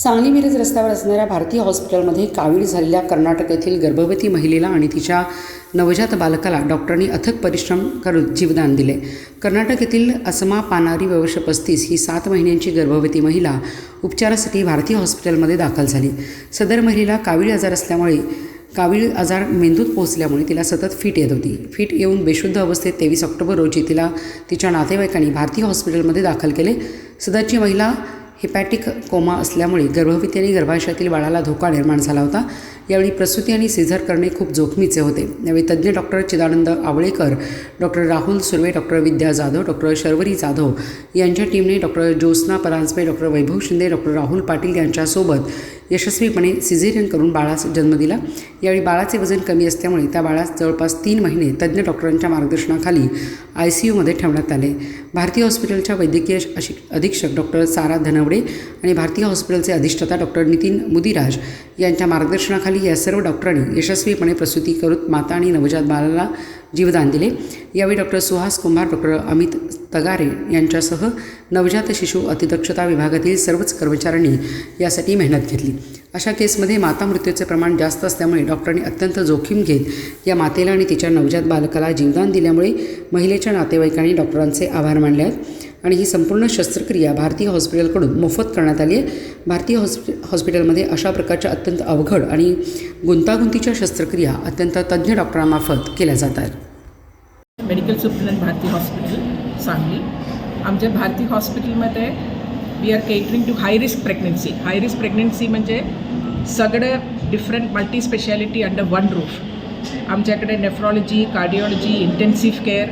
सांगली मिरज रस्त्यावर असणाऱ्या भारतीय हॉस्पिटलमध्ये कावीळ झालेल्या कर्नाटक येथील गर्भवती महिलेला आणि तिच्या नवजात बालकाला डॉक्टरांनी अथक परिश्रम करून जीवदान दिले. कर्नाटक येथील असमा पानारी वर्ष पस्तीस ही सात महिन्यांची गर्भवती महिला उपचारासाठी भारतीय हॉस्पिटलमध्ये दाखल झाली. सदर महिलेला कावीळ आजार असल्यामुळे कावीळ आजार मेंदूत पोहोचल्यामुळे तिला सतत फिट येत होती. फिट येऊन बेशुद्ध अवस्थेत तेवीस ऑक्टोबर रोजी तिला तिच्या नातेवाईकांनी भारतीय हॉस्पिटलमध्ये दाखल केले. सदरची महिला हिपॅटिक कोमा असल्यामुळे गर्भवती आणि गर्भाशयातील बाळाला धोका निर्माण झाला होता. यावेळी प्रसूती आणि सिझर करणे खूप जोखमीचे होते. यावेळी तज्ज्ञ doctor Chidanand Awalekar doctor Rahul Surve doctor Vidya Jadhav doctor Sharvari Jadhav यांच्या टीमने doctor Jyotsna Paranjape doctor Vaibhav Shinde doctor Rahul Patil यांच्यासोबत यशस्वीपणे सिझेरियन करून बाळास जन्म दिला. यावेळी बाळाचे वजन कमी असल्यामुळे त्या बाळास जवळपास तीन महिने तज्ज्ञ डॉक्टरांच्या मार्गदर्शनाखाली आय सी यूमध्ये ठेवण्यात आले. भारतीय हॉस्पिटलच्या वैद्यकीय अशी अधीक्षक डॉक्टर सारा धनवडे आणि भारतीय हॉस्पिटलचे अधिष्ठाता डॉक्टर नितीन मुदिराज यांच्या मार्गदर्शनाखाली या सर्व डॉक्टरांनी यशस्वीपणे प्रसूती करून माता आणि नवजात बाळाला जीवदान दिले. यावेळी डॉक्टर सुहास कुंभार डॉक्टर अमित तगारे यांच्यासह नवजात शिशु अतिदक्षता विभागातील सर्वच कर्मचाऱ्यांनी यासाठी मेहनत घेतली. अशा केसमध्ये माता मृत्यूचे प्रमाण जास्त असल्यामुळे डॉक्टरांनी अत्यंत जोखीम घेत या मातेला आणि तिच्या नवजात बालकाला जीवदान दिल्यामुळे महिलेच्या नातेवाईकांनी डॉक्टरांचे आभार मानले आहेत. आणि ही संपूर्ण शस्त्रक्रिया भारतीय हॉस्पिटलकडून मोफत करण्यात आली आहे. भारतीय हॉस्पि हॉस्पिटलमध्ये अशा प्रकारच्या अत्यंत अवघड आणि गुंतागुंतीच्या शस्त्रक्रिया अत्यंत तज्ज्ञ डॉक्टरांमार्फत केल्या जातात medical superintendent Bharati hospital Sangli. आमच्या भारती हॉस्पिटलमध्ये we are catering to high risk pregnancy high risk pregnancy म्हणजे सगळं different multi specialty under one roof आमच्याकडे nephrology cardiology intensive care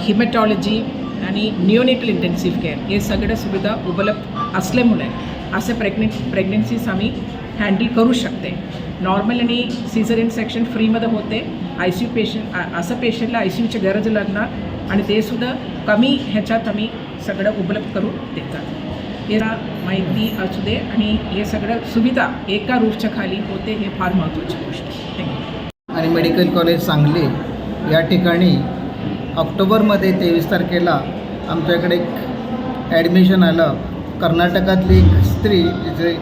hematology आणि निओनेटल इंटेन्सिव्ह केअर हे सगळ्या सुविधा उपलब्ध असल्यामुळे असे प्रेग्नें प्रेग्नन्सीज आम्ही हँडल करू शकते. नॉर्मल आणि सिझरियन सेक्शन फ्रीमध्ये होते. आय सी यू पेशंट असं पेशंटला आय सी यूची गरज लागणार आणि ते सुद्धा कमी ह्याच्यात आम्ही सगळं उपलब्ध करून देतात. याला माहिती असू दे आणि हे सगळं सुविधा एका रूफच्या खाली होते हे फार महत्त्वाची गोष्ट. आहे थँक्यू आणि मेडिकल कॉलेज सांगली या ठिकाणी ऑक्टोबरमध्ये तेवीस तारखेला आमच्याकडे एक ॲडमिशन आलं. कर्नाटकातली एक स्त्री जे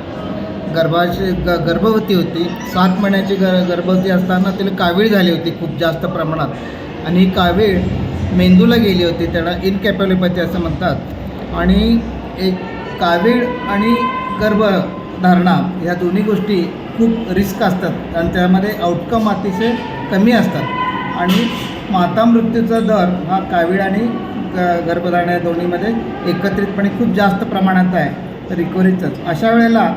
गर्भाची ग गर्भवती होती सात महिन्याची ग गर्भवती असताना तिला कावीळ झाली होती खूप जास्त प्रमाणात. आणि ही कावीळ मेंदूला गेली होती त्याला इनकॅपॅलिपॅथी असं म्हणतात. आणि एक कावीळ आणि गर्भधारणा ह्या दोन्ही गोष्टी खूप रिस्क असतात. आणि त्यामध्ये आउटकम अतिशय कमी असतात. आणि माता मृत्यूचा दर हा कावीळ आणि ग गर्भधारणा या दोन्हीमध्ये एकत्रितपणे खूप जास्त प्रमाणात आहे. रिकव्हरीचंच. अशा वेळेला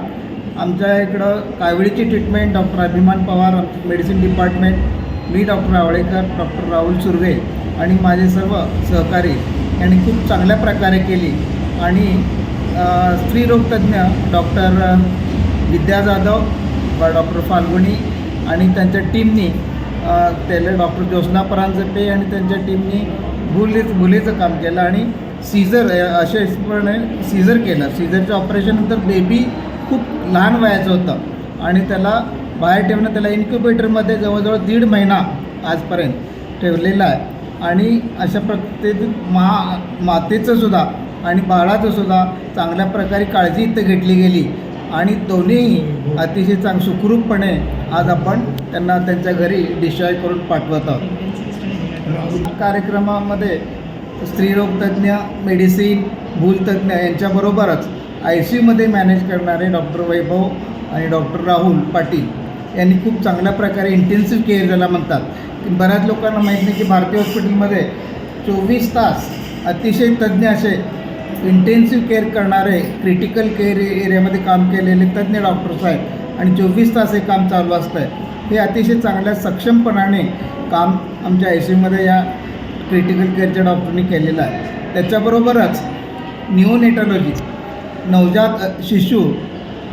आमच्या इकडं काविळीची treatment doctor Abhiman Pawar medicine department मी डॉक्टर आवळेकर डॉक्टर राहुल सुर्वे आणि माझे सर्व सहकारी यांनी खूप चांगल्या प्रकारे केली. आणि स्त्रीरोगतज्ञ डॉक्टर विद्या जाधव डॉक्टर फाल्गुनी आणि त्यांच्या टीमनी त्याला डॉक्टर ज्योत्ना परांजपे आणि त्यांच्या टीमनी भुलीच भुलीचं काम केलं आणि सीझर अशेषपणे सीझर केलं. सीझरच्या ऑपरेशननंतर बेबी खूप लहान वयाचं होतं आणि त्याला बाहेर ठेवणं त्याला इन्क्युबेटरमध्ये जवळजवळ दीड महिना आजपर्यंत ठेवलेला आहे. आणि अशा प्रत्येक मा मातेचं सुद्धा आणि बाळाचं सुद्धा चांगल्या प्रकारे काळजी इथं घेतली गेली. आणि दोन्हीही अतिशय चांग सुखरूपपणे आज आपण त्यांना त्यांच्या घरी डिस्चार्ज करून पाठवत आहोत. कार्यक्रमामध्ये स्त्रीरोगतज्ञ मेडिसिन भूलतज्ञ यांच्याबरोबरच आय सी यूमध्ये मॅनेज करणारे डॉक्टर वैभव आणि डॉक्टर राहुल पाटील यांनी खूप चांगल्या प्रकारे इंटेन्सिव्ह केअर ज्याला म्हणतात. की बऱ्याच लोकांना माहीत नाही की भारतीय हॉस्पिटलमध्ये चोवीस तास अतिशय तज्ज्ञ असे इंटेन्सिव्ह केअर करणारे क्रिटिकल केअर एरियामध्ये काम केलेले तज्ज्ञ डॉक्टर्स आहेत आणि चोवीस तास हे काम चालू असतं आहे हे अतिशय चांगल्या सक्षमपणाने काम आमच्या आय सी यूमध्ये या क्रिटिकल केअरच्या डॉक्टरनी केलेलं आहे. त्याच्याबरोबरच न्यूनेटॉलॉजी नवजात शिशू शिशु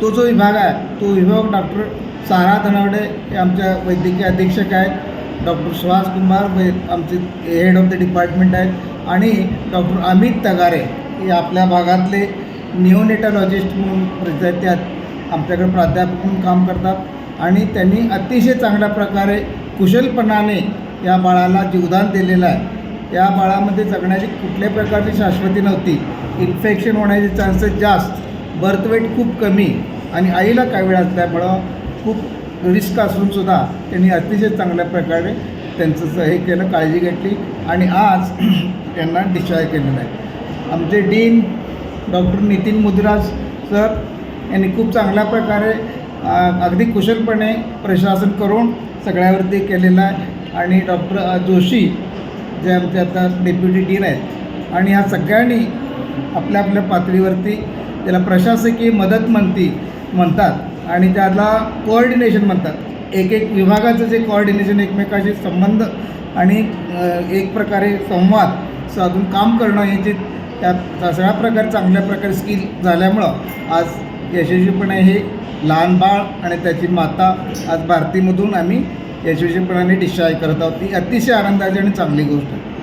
तो जो विभाग आहे तो विभाग डॉक्टर सारा धनावडे हे आमच्या वैद्यकीय अधीक्षक आहेत. डॉक्टर सुहास कुमार वै आमचे हेड ऑफ द डिपार्टमेंट आहेत. आणि डॉक्टर अमित तगारे हे आपल्या भागातले निओनेटॉलॉजिस्ट म्हणून प्रसिद्ध आहेत. त्यात आमच्याकडे प्राध्यापक म्हणून काम करतात. आणि त्यांनी अतिशय चांगल्या प्रकारे कुशलपणाने या बाळाला जीवदान दिलेलं आहे. या बाळामध्ये जगण्याची कुठल्याही प्रकारची शाश्वती नव्हती. इन्फेक्शन होण्याचे चान्सेस जास्त. बर्थवेट खूप कमी. आणि आईला कावीळ असल्यामुळं खूप रिस्क असूनसुद्धा त्यांनी अतिशय चांगल्या प्रकारे त्यांचं हे केलं काळजी घेतली. आणि आज त्यांना डिस्चार्ज केलेलं आहे. आमचे dean doctor Nitin Mudraj sir यांनी खूप चांगल्या प्रकारे अगदी कुशलपणे प्रशासन करून सगळ्यावरती केलेलं आहे. आणि डॉक्टर जोशी जे आमचे आता डेप्युटी डीन आहेत. आणि ह्या सगळ्यांनी आपल्या आपल्या पातळीवरती त्याला प्रशासकीय मदत म्हणती म्हणतात आणि त्याला कोऑर्डिनेशन म्हणतात. एक एक विभागाचं जे कोऑर्डिनेशन एकमेकाशी संबंध आणि एक प्रकारे संवाद साधून काम करणं याची त्यात सगळ्या प्रकारे चांगल्या प्रकारे स्किल झाल्यामुळं आज यशस्वीपणे हे लहान बाळ आणि त्याची माता आज भारतीमधून आम्ही यशस्वीपणाने डिस्चार्ज करत आहोत. ती अतिशय आनंदाची आणि चांगली गोष्ट आहे.